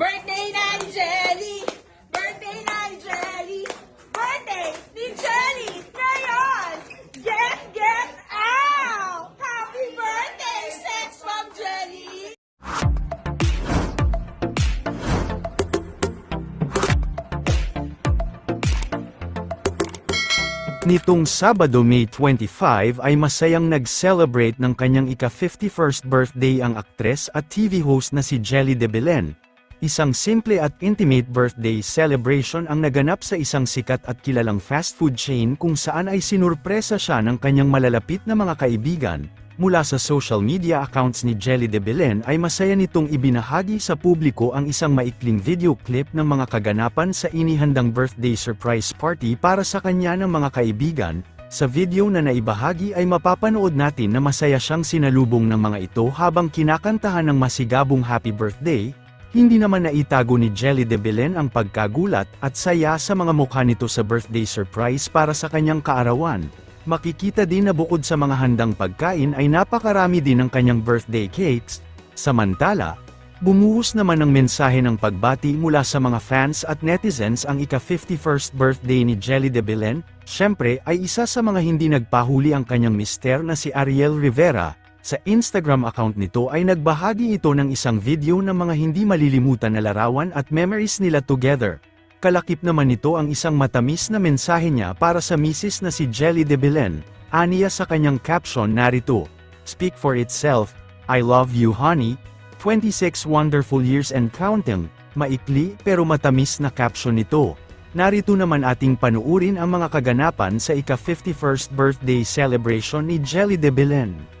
Birthday na ni Jelly! Birthday na ni Jelly! Birthday ni Jelly! Ngayon! Get, get out! Happy birthday, Sex Mom Jelly! Nitong Sabado May 25 ay masayang nag-celebrate ng kanyang ika-51st birthday ang aktres at TV host na si Jelly de Belen. Isang simple at intimate birthday celebration ang naganap sa isang sikat at kilalang fast food chain kung saan ay sinurpresa siya ng kanyang malalapit na mga kaibigan. Mula sa social media accounts ni Jelly de Belen ay masaya nitong ibinahagi sa publiko ang isang maikling video clip ng mga kaganapan sa inihandang birthday surprise party para sa kanya ng mga kaibigan. Sa video na naibahagi ay mapapanood natin na masaya siyang sinalubong ng mga ito habang kinakantahan ng masigabong happy birthday, hindi naman naitago ni Jelly de Belen ang pagkagulat at saya sa mga mukha nito sa birthday surprise para sa kanyang kaarawan. Makikita din na bukod sa mga handang pagkain ay napakarami din ng kanyang birthday cakes. Samantala, bumuhos naman ng mensahe ng pagbati mula sa mga fans at netizens ang ika-51st birthday ni Jelly de Belen. Siyempre ay isa sa mga hindi nagpahuli ang kanyang mister na si Ariel Rivera. Sa Instagram account nito ay nagbahagi ito ng isang video ng mga hindi malilimutan na larawan at memories nila together. Kalakip naman nito ang isang matamis na mensahe niya para sa misis na si Jelly de Belen. Aniya sa kanyang caption narito, Speak for itself, I love you honey, 26 wonderful years and counting, maikli pero matamis na caption nito. Narito naman ating panuurin ang mga kaganapan sa ika-51st birthday celebration ni Jelly de Belen.